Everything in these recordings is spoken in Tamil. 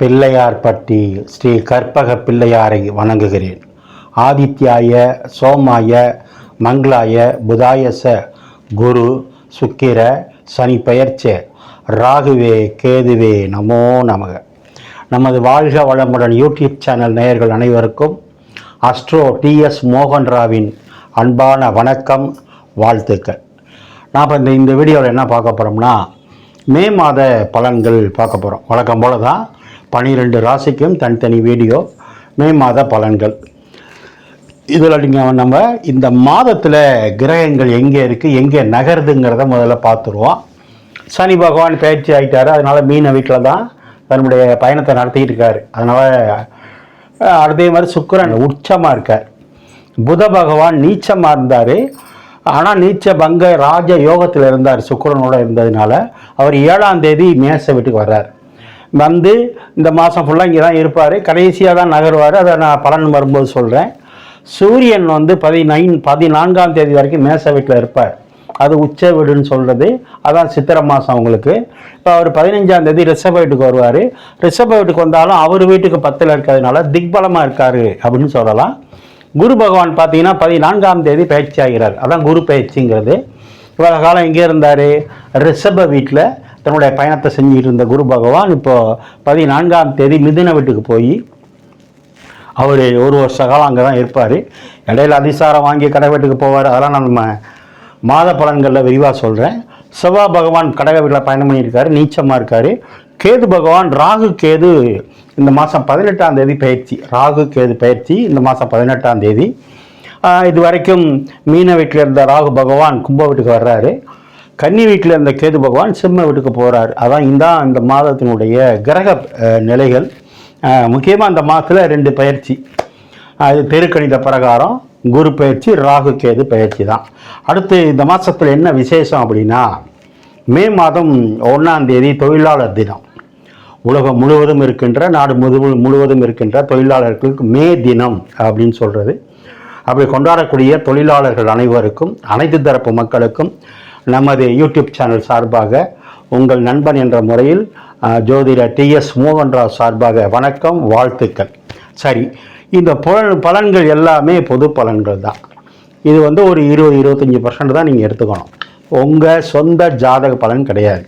பிள்ளையார்பட்டி ஸ்ரீ கற்பக பிள்ளையாரை வணங்குகிறேன். ஆதித்யாய சோமாய மங்களாய புதாயச குரு சுக்கிர சனி பெயர்ச்ச ராகுவே கேதுவே நமோ நமக. நமது வாழ்க வளமுடன் யூடியூப் சேனல் நேயர்கள் அனைவருக்கும் அஸ்ட்ரோ டிஎஸ் மோகன்ராவின் அன்பான வணக்கம் வாழ்த்துக்கள். நான் இப்போ இந்த இந்த வீடியோவில் என்ன பார்க்க போகிறோம்னா மே மாத பலன்கள் பார்க்க போகிறோம் வழக்கம் போல தான் பனிரெண்டு ராசிக்கும் தனித்தனி வீடியோ மே மாத பலன்கள். இதில் நீங்கள் நம்ம இந்த மாதத்தில் கிரகங்கள் எங்கே இருக்குது எங்கே நகருதுங்கிறத முதல்ல பார்த்துருவோம். சனி பகவான் பயிற்சி ஆகிட்டாரு அதனால் மீன வீட்டில் தான் தன்னுடைய பயணத்தை நடத்திக்கிட்டு இருக்காரு. அதனால் அதே மாதிரி சுக்கரன் உச்சமாக இருக்கார். புத பகவான் நீச்சமாக இருந்தார். ஆனால் நீச்ச பங்க ராஜ யோகத்தில் இருந்தார் சுக்கரனோடு இருந்ததுனால அவர் ஏழாம் தேதி மேச வீட்டுக்கு வர்றார். வந்து இந்த மாதம் ஃபுல்லாக இங்கே தான் இருப்பார். கடைசியாக தான் நகருவார். அதை நான் பலன் வரும்போது சொல்கிறேன் சூரியன் வந்து பதினைன் பதினான்காம் தேதி வரைக்கும் மேச வீட்டில் இருப்பார். அது உச்ச வீடுன்னு சொல்கிறது அதான் சித்திரை மாதம் அவங்களுக்கு. இப்போ அவர் பதினஞ்சாம் தேதி ரிஷப வீட்டுக்கு வருவார். ரிஷப வீட்டுக்கு வந்தாலும் அவர் வீட்டுக்கு பத்தில் இருக்கிறதுனால திக்பலமாக இருக்கார் அப்படின்னு சொல்லலாம். குரு பகவான் பார்த்தீங்கன்னா பதினான்காம் தேதி பயிற்சி ஆகிறார். அதான் குரு பயிற்சிங்கிறது. இவ்வளோ காலம் எங்கே இருந்தார். ரிஷப வீட்டில் தன்னுடைய பயணத்தை செஞ்சுட்டு இருந்த குரு பகவான் இப்போ பதினான்காம் தேதி மிதுன வீட்டுக்கு போய் அவர் ஒரு வருஷ காலம் அங்கே தான் இருப்பார். இடையில அதிசாரம் வாங்கி கடை வீட்டுக்கு போவார். அதெல்லாம் நம்ம மாத பலன்களில் விரிவாக சொல்கிறேன் செவ்வாய் பகவான் கடக வீட்டில் பயணம் பண்ணியிருக்காரு. நீச்சமாக இருக்கார். கேது பகவான் ராகு கேது இந்த மாதம் பதினெட்டாம் தேதி பயிற்சி. ராகு கேது பயிற்சி இந்த மாதம் பதினெட்டாம் தேதி. இது வரைக்கும் மீன வீட்டில் இருந்த ராகு பகவான் கும்ப வீட்டுக்கு வர்றாரு. கன்னி வீட்டில் இருந்த கேது பகவான் சிம்ம வீட்டுக்கு போகிறார் அதான் இந்த அந்த மாதத்தினுடைய கிரக நிலைகள். முக்கியமாக அந்த மாதத்தில் ரெண்டு பயிற்சி. அது தெருக்கணித பிரகாரம் குரு பயிற்சி ராகு கேது பயிற்சி தான். அடுத்து இந்த மாதத்தில் என்ன விசேஷம் அப்படின்னா மே மாதம் ஒன்றாம் தேதி தொழிலாளர் தினம். உலகம் முழுவதும் இருக்கின்ற நாடு முழு முழுவதும் இருக்கின்ற தொழிலாளர்களுக்கு மே தினம் அப்படின்னு சொல்கிறது அப்படி கொண்டாடக்கூடிய தொழிலாளர்கள் அனைவருக்கும் அனைத்து தரப்பு மக்களுக்கும் நமது யூடியூப் சேனல் சார்பாக உங்கள் நண்பன் என்ற முறையில் அஹ், ஜோதிடர் டிஎஸ் மோகன்ராவ் சார்பாக வணக்கம் வாழ்த்துக்கள். சரி இந்த புலன் பலன்கள் எல்லாமே பொது பலன்கள் தான். இது வந்து ஒரு இருபது இருபத்தஞ்சி பர்சன்ட் தான் நீங்கள் எடுத்துக்கணும். உங்கள் சொந்த ஜாதக பலன் கிடையாது.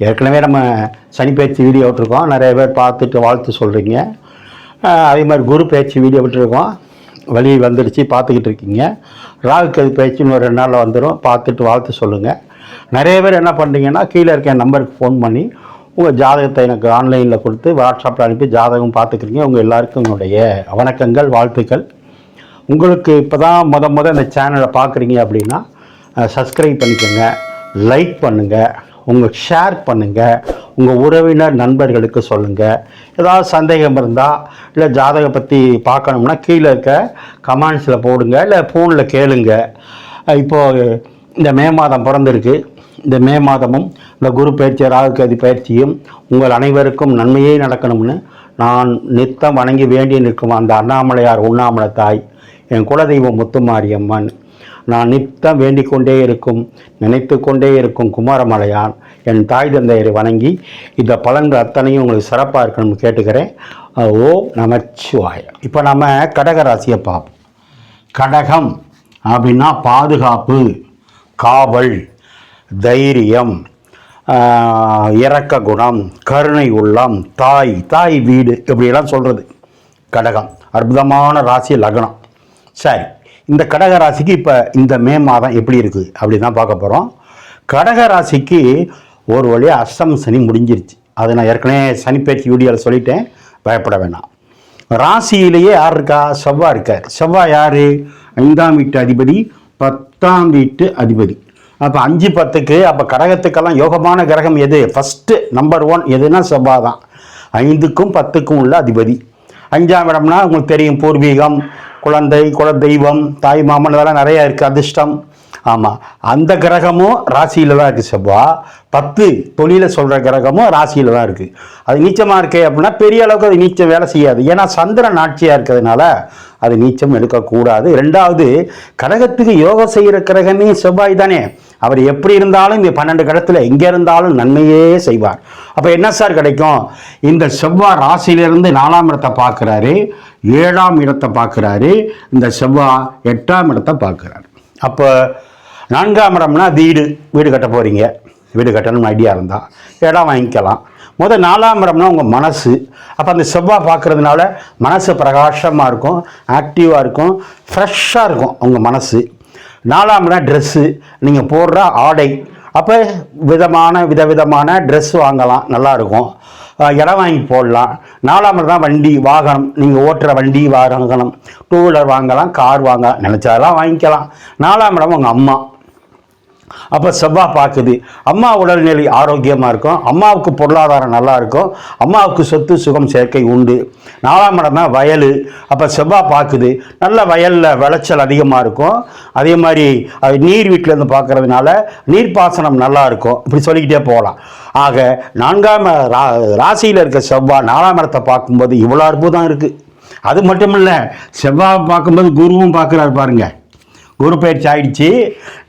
ஏற்கனவே நம்ம சனிப்பயிற்சி வீடியோ விட்டுருக்கோம். நிறைய பேர் பார்த்துட்டு வாழ்த்து சொல்கிறீங்க அதே மாதிரி குரு பேச்சு வீடியோ விட்டுருக்கோம். வழி வந்துடுச்சு பார்த்துக்கிட்டு இருக்கீங்க. ராகு கதி பயிற்சி ஒரு ரெண்டு நாளில் வந்துடும் பார்த்துட்டு வாழ்த்து சொல்லுங்கள் நிறைய பேர் என்ன பண்ணுறீங்கன்னா கீழே இருக்க என் நம்பருக்கு ஃபோன் பண்ணி உங்கள் ஜாதகத்தை எனக்கு ஆன்லைனில் கொடுத்து வாட்ஸ்அப்பில் அனுப்பி ஜாதகம் பார்த்துக்கிறீங்க. உங்கள் எல்லாருக்கும் உங்களுடைய வணக்கங்கள் வாழ்த்துக்கள். உங்களுக்கு இப்போ தான் முத முத இந்த சேனலை பார்க்குறீங்க அப்படின்னா சப்ஸ்கிரைப் பண்ணிக்கோங்க லைக் பண்ணுங்கள் உங்களுக்கு ஷேர் பண்ணுங்கள் உங்கள் உறவினர் நண்பர்களுக்கு சொல்லுங்கள் ஏதாவது சந்தேகம் இருந்தால் இல்லை ஜாதகம் பற்றி பார்க்கணும்னா கீழே இருக்க கமெண்ட்ஸில் போடுங்க இல்லை ஃபோனில் கேளுங்க. இப்போது இந்த மே மாதம் பிறந்திருக்கு. இந்த மே மாதமும் இந்த குரு பயிற்சி ராகுகதி பயிற்சியும் உங்கள் அனைவருக்கும் நன்மையே நடக்கணும்னு நான் நித்தம் வணங்கி வேண்டி நிற்கும் அந்த அண்ணாமலையார் உண்ணாமலை தாய் என் குலதெய்வம் முத்துமாரியம்மன். நான் நித்தம் வேண்டிக் கொண்டே இருக்கும் நினைத்து கொண்டே இருக்கும் குமாரமலையான் என் தாய் தந்தையரை வணங்கி இந்த பலன்கள் அத்தனையும் உங்களுக்கு சிறப்பாக இருக்கணும்னு கேட்டுக்கிறேன். ஓ ஓம் நமச்சிவாய. இப்போ நம்ம கடக ராசியை பார்ப்போம். கடகம் அப்படின்னா பாதுகாப்பு காவல் தைரியம் இறக்க இரக்க குணம் கருணை உள்ளம் தாய் தாய் வீடு இப்படியெல்லாம் சொல்கிறது கடகம் அற்புதமான ராசி லக்னம். சரி. இந்த கடக ராசிக்கு இப்போ இந்த மே மாதம் எப்படி இருக்குது அப்படி தான் பார்க்க போகிறோம் கடக ராசிக்கு ஒரு வழியாக அஷ்டம் சனி முடிஞ்சிருச்சு. அதை நான் ஏற்கனவே சனிப்பேச்சு வீடியோவில் சொல்லிட்டேன். பயப்பட வேணாம். ராசியிலேயே யார் இருக்கா? செவ்வாய் இருக்கார். செவ்வாய் யார்? ஐந்தாம் வீட்டு அதிபதி பத்தாம் வீட்டு அதிபதி. அப்போ அஞ்சு பத்துக்கு அப்போ கடகத்துக்கெல்லாம் யோகமான கிரகம் எது? ஃபஸ்ட்டு நம்பர் ஒன் எதுனா செவ்வாய் தான் ஐந்துக்கும் பத்துக்கும் உள்ள அதிபதி. அஞ்சாம் இடம்னா உங்களுக்கு தெரியும் பூர்வீகம். குழந்தை குல தெய்வம் தாய் மாமன் இதெல்லாம் நிறையா இருக்குது அதிர்ஷ்டம் ஆமாம் அந்த கிரகமும் ராசியில் தான் இருக்குது செவ்வாய் பத்து தொழிலை சொல்கிற கிரகமும் ராசியில் தான் இருக்குது அது நீச்சமாக இருக்கே அப்படின்னா பெரிய அளவுக்கு அது நீச்சம் வேலை செய்யாது. ஏன்னா சந்திரன் ஆட்சியாக இருக்கிறதுனால அது நீச்சம் எடுக்கக்கூடாது ரெண்டாவது கடகத்துக்கு யோகம் செய்கிற கிரகமே செவ்வாய் தானே. அவர் எப்படி இருந்தாலும் இந்த பன்னெண்டு கடத்தில் எங்கே இருந்தாலும் நன்மையே செய்வார். அப்போ என்ன சார் கிடைக்கும்? இந்த செவ்வாய் ராசியிலிருந்து நாலாம் இடத்தை பார்க்குறாரு ஏழாம் இடத்தை பார்க்குறாரு இந்த செவ்வாய் எட்டாம் இடத்தை பார்க்குறாரு. அப்போ நான்காம் இடம்னா வீடு வீடு கட்ட போகிறீங்க வீடு கட்டணும்னு ஐடியா இருந்தால் இடம் வாங்கிக்கலாம். முதல் நாலாம் இடம்னா உங்கள் மனசு. அப்போ அந்த செவ்வாய் பார்க்குறதுனால மனசு பிரகாசமாக இருக்கும் ஆக்டிவாக இருக்கும் ஃப்ரெஷ்ஷாக இருக்கும் உங்கள் மனசு. நாலாம் இடம் ட்ரெஸ்ஸு நீங்கள் போடுற ஆடை. அப்போ விதமான விதவிதமான ட்ரெஸ் வாங்கலாம் நல்லாயிருக்கும் இடம் வாங்கி போடலாம். நாலாம் தான் வண்டி வாகனம். நீங்கள் ஓட்டுற வண்டி வாகனம் டூ வீலர் வாங்கலாம் கார் வாங்கலாம் நினச்சதெல்லாம் வாங்கிக்கலாம். நாலாம் இடம் உங்கள் அம்மா. அப்போ செவ்வாய் பார்க்குது. அம்மா உடல்நிலை ஆரோக்கியமாக இருக்கும். அம்மாவுக்கு பொருளாதாரம் நல்லா இருக்கும். அம்மாவுக்கு சொத்து சுகம் சேர்க்கை உண்டு. நாலாம் இடம் தான் வயல். அப்போ செவ்வாய் பார்க்குது. நல்ல வயலில் விளைச்சல் அதிகமாக இருக்கும். அதே மாதிரி அது நீர் வீட்டிலேருந்து பார்க்குறதுனால நீர்ப்பாசனம் நல்லா இருக்கும். இப்படி சொல்லிக்கிட்டே போகலாம். ஆக நான்காம் ரா ராசியில் இருக்க செவ்வாய் நாலாம் இடத்தை பார்க்கும்போது இவ்வளோ அற்புதம் இருக்குது அது மட்டும் இல்லை செவ்வாய் பார்க்கும்போது குருவும் பார்க்குறாரு பாருங்கள் குரு பயிற்சி ஆயிடுச்சு.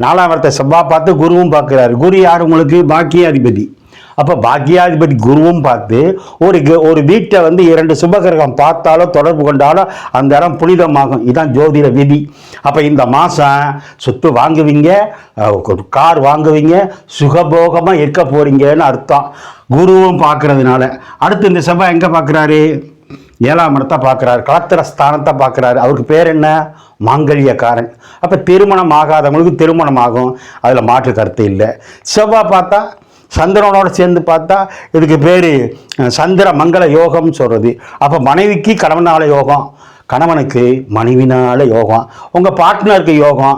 நாலாம் வரத்தை செவ்வாய் பார்த்து குருவும் பார்க்குறாரு. குரு யார்? உங்களுக்கு பாக்கியாதிபதி. அப்போ பாக்கியாதிபதி குருவும் பார்த்து ஒரு ஒரு வீட்டை வந்து இரண்டு சுபகிரகம் பார்த்தாலோ தொடர்பு கொண்டாலோ அந்த இடம் புனிதமாகும். இதுதான் ஜோதிட விதி. அப்போ இந்த மாதம் சொத்து வாங்குவீங்க ஒரு கார் வாங்குவீங்க சுகபோகமாக இருக்க போகிறீங்கன்னு அர்த்தம். குருவும் பார்க்கறதுனால. அடுத்து இந்த செவ்வாய் எங்கே பார்க்குறாரு? ஏழாம் இடத்தை பார்க்குறாரு கலத்திர ஸ்தானத்தை பார்க்குறாரு. அவருக்கு பேர் என்ன? மாங்கல்யக்காரன். அப்போ திருமணம் ஆகாதவங்களுக்கு திருமணம் ஆகும். அதில் மாற்று கருத்து இல்லை. செவ்வாய் பார்த்தா சந்திரனோட சேர்ந்து பார்த்தா இதுக்கு பேர் சந்திர மங்கள யோகம்னு சொல்கிறது அப்போ மனைவிக்கு கணவனால யோகம் கணவனுக்கு மனைவினால யோகம். உங்கள் பார்ட்னருக்கு யோகம்.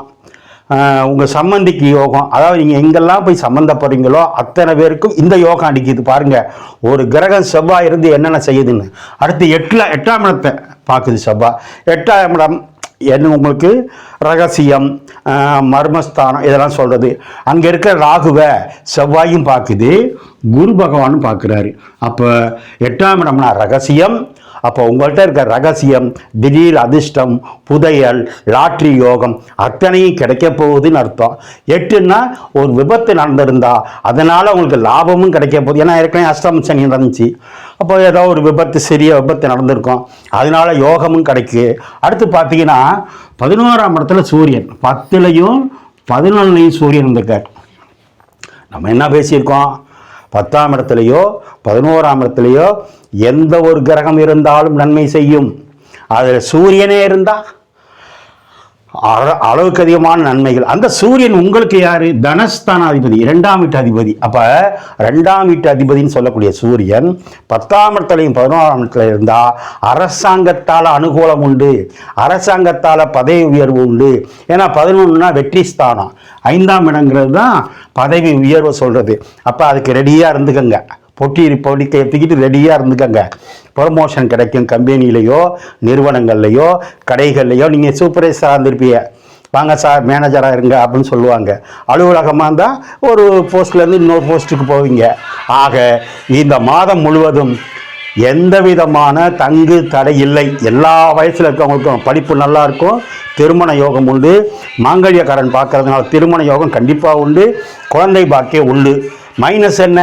உங்கள் சம்மந்திக்கு யோகம். அதாவது நீங்கள் எங்கெல்லாம் போய் சம்மந்தப்படுறீங்களோ அத்தனை பேருக்கும் இந்த யோகம் அடிக்குது பாருங்க. ஒரு கிரகம் செவ்வாய் இருந்து என்னென்ன செய்யுதுன்னு. அடுத்து எட்டில் எட்டாம் இடத்தை பார்க்குது செவ்வாய் எட்டாம் இடம் என்ன உங்களுக்கு? ரகசியம் மர்மஸ்தானம் இதெல்லாம் சொல்கிறது அங்கே இருக்கிற ராகுவை செவ்வாயும் பார்க்குது. குரு பகவானும் பார்க்குறாரு. அப்போ எட்டாம் இடம்னா ரகசியம் அப்போ உங்கள்கிட்ட இருக்க ரகசியம் திடீர் அதிர்ஷ்டம் புதையல் லாட்ரி யோகம் அத்தனையும் கிடைக்க போகுதுன்னு அர்த்தம். எட்டுன்னா ஒரு விபத்து நடந்திருந்தா அதனால் உங்களுக்கு லாபமும் கிடைக்க போகுது. ஏன்னா ஏற்கனவே அஷ்டம சனி நடந்துச்சு. அப்போ ஏதோ ஒரு விபத்து சிறிய விபத்து நடந்திருக்கும். அதனால யோகமும் கிடைக்கு அடுத்து பார்த்தீங்கன்னா பதினோராம் இடத்துல சூரியன். பத்துலையும் பதினொன்றுலையும் சூரியன் இருந்திருக்கார் நம்ம என்ன பேசியிருக்கோம்? பத்தாம் இடத்துலையோ பதினோராம் இடத்துலையோ எந்த ஒரு கிரகம் இருந்தாலும் நன்மை செய்யும். அதில் சூரியனே இருந்தால் அளவுக்கு அதிகமான நன்மைகள். அந்த சூரியன் உங்களுக்கு யாரு? தனஸ்தானாதிபதி இரண்டாம் வீட்டு அதிபதி அப்ப ரெண்டாம் வீட்டு அதிபதின்னு சொல்லக்கூடிய சூரியன் பத்தாம் இடத்துலையும் பதினோராம் இடத்துல இருந்தா அரசாங்கத்தால அனுகூலம் உண்டு. அரசாங்கத்தால பதவி உயர்வு உண்டு. ஏன்னா பதினொன்றுனா வெற்றி ஸ்தானம். ஐந்தாம் இடங்கிறது தான் பதவி உயர்வு சொல்றது. அப்ப அதுக்கு ரெடியா இருந்துக்கங்க. பொட்டி பொடிக்கை தூக்கிட்டு ரெடியாக இருந்துக்கங்க. ப்ரொமோஷன் கிடைக்கும் கம்பெனிலேயோ நிறுவனங்கள்லையோ கடைகள்லையோ நீங்கள் சூப்பர்வைசராக இருந்திருப்பீங்க வாங்க சார் மேனேஜராக இருங்க அப்படின்னு சொல்லுவாங்க. அலுவலகமாக இருந்தால் ஒரு போஸ்ட்லேருந்து இன்னொரு போஸ்ட்டுக்கு போவீங்க. ஆக இந்த மாதம் முழுவதும் எந்த விதமான தங்கு தடை இல்லை. எல்லா வயசில் இருக்கவங்களுக்கும் படிப்பு நல்லா இருக்கும் திருமண யோகம் உண்டு. மாங்கல்யக்காரன் பார்க்கறதுனால திருமண யோகம் கண்டிப்பாக உண்டு. குழந்தை பாக்கியம் உண்டு. மைனஸ் என்ன?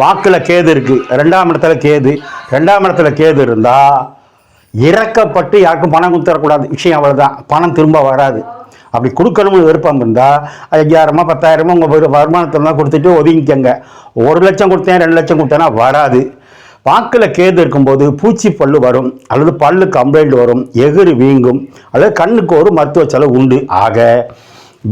வாக்கில் கேது இருக்குது ரெண்டாம் இடத்துல கேது. ரெண்டாம் இடத்துல கேது இருந்தால் இறக்கப்பட்டு யாருக்கும் பணம் கொடுத்துடக்கூடாது விஷயம் அவ்வளோதான் பணம் திரும்ப வராது. அப்படி கொடுக்கணும்னு விருப்பம் இருந்தால் ஐயாயிரமா பத்தாயிரமா உங்கள் வருமானத்தில் தான் கொடுத்துட்டு ஒதுங்கிக்கங்க. ஒரு லட்சம் கொடுத்தேன் ரெண்டு லட்சம் கொடுத்தேன்னா வராது. வாக்கில் கேது இருக்கும்போது பூச்சி பல்லு வரும் அல்லது பல்லு கம்ப்ளைண்ட் வரும் எகிறு வீங்கும் அல்லது கண்ணுக்கு ஒரு மருத்துவ செலவு உண்டு. ஆக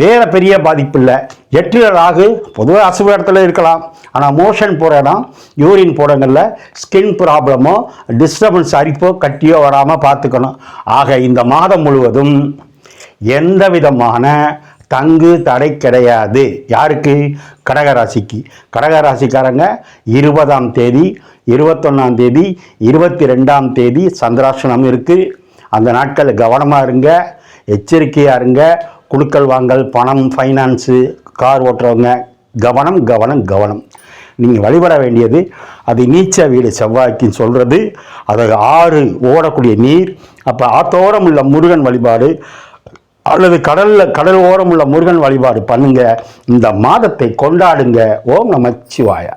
வேறு பெரிய பாதிப்பு இல்லை. எட்டில் ராகு பொதுவாக அசுவ இடத்துல இருக்கலாம். ஆனால் மோஷன் போகிற இடம் யூரின் போடங்களில் ஸ்கின் ப்ராப்ளமோ டிஸ்டர்பன்ஸ் அரிப்போ கட்டியோ வராமல் பார்த்துக்கணும். ஆக இந்த மாதம் முழுவதும் எந்த விதமான தங்கு தடை கிடையாது. யாருக்கு? கடகராசிக்கு. கடகராசிக்காரங்க இருபதாம் தேதி இருபத்தொன்னாம் தேதி இருபத்தி ரெண்டாம் தேதி சந்திராசனம் இருக்குது அந்த நாட்களில் கவனமாக இருங்க எச்சரிக்கையாக இருங்க. குடுக்கல் வாங்கல் பணம் ஃபைனான்ஸு கார் ஓட்டுறவங்க கவனம் கவனம் கவனம். நீங்கள் வழிபட வேண்டியது அது நீச்ச வீடு செவ்வாய்க்குன்னு சொல்கிறது அது ஆறு ஓடக்கூடிய நீர் அப்போ ஆத்தோரம் உள்ள முருகன் வழிபாடு அல்லது கடலில் கடல் ஓரம் உள்ள முருகன் வழிபாடு பண்ணுங்க. இந்த மாதத்தை கொண்டாடுங்க. ஓம் நமச்சிவாயா.